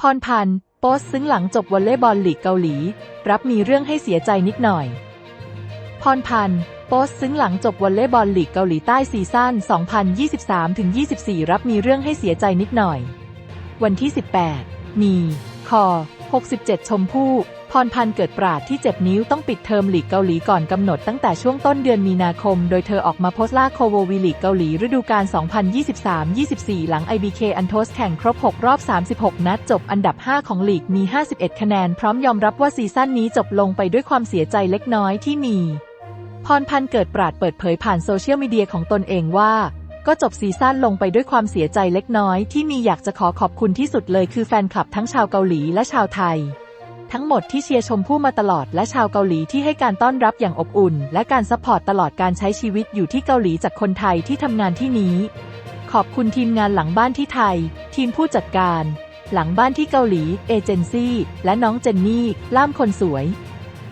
พรพันธ์โพสซึ้งหลังจบวอลเลย์บอลลีกเกาหลี รับมีเรื่องให้เสียใจนิดหน่อย พรพันธ์โพสซึ้งหลังจบวอลเลย์บอลลีกเกาหลีใต้ซีซั่น 2023-24 รับมีเรื่องให้เสียใจนิดหน่อย วันที่ 18 มี คอ 67 ชมพู่ พรพันธ์เกิดปราดที่เจ็บนิ้วต้องปิดเทอมลีกเกาหลีก่อนกำหนดตั้งแต่ช่วงต้นเดือนมีนาคม โดยเธอออกมาโพสต์ล่าโคโววีลีกเกาหลีฤดูกาล 2023-24 หลัง IBK อันโทสแข่งครบ 6 รอบ 36 นัดจบอันดับ 5 ของลีกมี 51 คะแนน พร้อมยอมรับว่าซีซั่นนี้จบลงไปด้วยความเสียใจเล็กน้อยที่มี พรพันธ์เกิดปราดเปิดเผยผ่านโซเชียลมีเดียของตนเองว่าก็จบซีซั่นลงไปด้วยความเสียใจเล็กน้อย ที่มีอยากจะขอขอบคุณที่สุดเลยคือแฟนคลับทั้งชาวเกาหลีและชาวไทย ทั้งหมดที่เชียร์ชมพู่มาตลอดและชาวเกาหลีที่ให้การต้อนรับอย่างอบอุ่น และการซัพพอร์ตตลอดการใช้ชีวิตอยู่ที่เกาหลีจากคนไทยที่ทำงานที่นี้ ขอบคุณทีมงานหลังบ้านที่ไทย ทีมผู้จัดการ หลังบ้านที่เกาหลี เอเจนซี่ และน้องเจนนี่ ล่ามคนสวย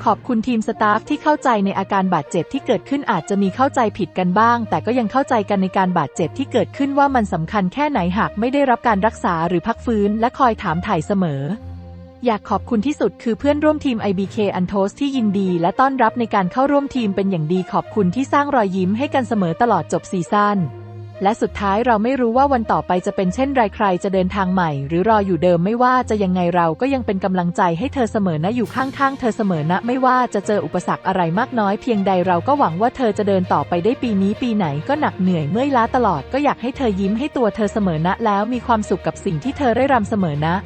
ขอบคุณทีมสตาฟที่เข้าใจในอาการบาดเจ็บที่เกิดขึ้นอาจจะมีเข้าใจผิดกันบ้าง แต่ก็ยังเข้าใจกันในการบาดเจ็บที่เกิดขึ้นว่ามันสำคัญแค่ไหนหากไม่ได้รับการรักษาหรือพักฟื้น และคอยถามถ่ายเสมอ อยากขอบคุณที่สุดคือเพื่อนร่วมทีม IBK u n t o s ที่ยินดีและต้อนรับในการเข้าร่วมทีมเป็นอย่างดีขอบคุณที่สร้างรอยยิ้มให้กันเสมอตลอดจบซีซั่นและสุดท้ายเราไม่รู้ว่าวันต่อไปจะเป็นเช่นไรใครจะเดินทางใหม่ หรือรออยู่เดิมไม่ว่าจะยังไงเราก็ยังเป็นกำลังใจให้เธอเสมอนะอยู่ข้างๆ เธอเสมอนะไม่ว่าจะเจออุปสรรคอะไรมากน้อยเพียงใดเราก็หวังว่าเธอจะเดินต่อไปได้ปีนี้ปีไหนก็หนักเหนื่อยเมื่อยล้าตลอดก็อยากให้เธอยิ้มให้ตัวเธอเสมอนะแล้วมีความสุขกับสิ่งที่เธอได้รำเสมอนะ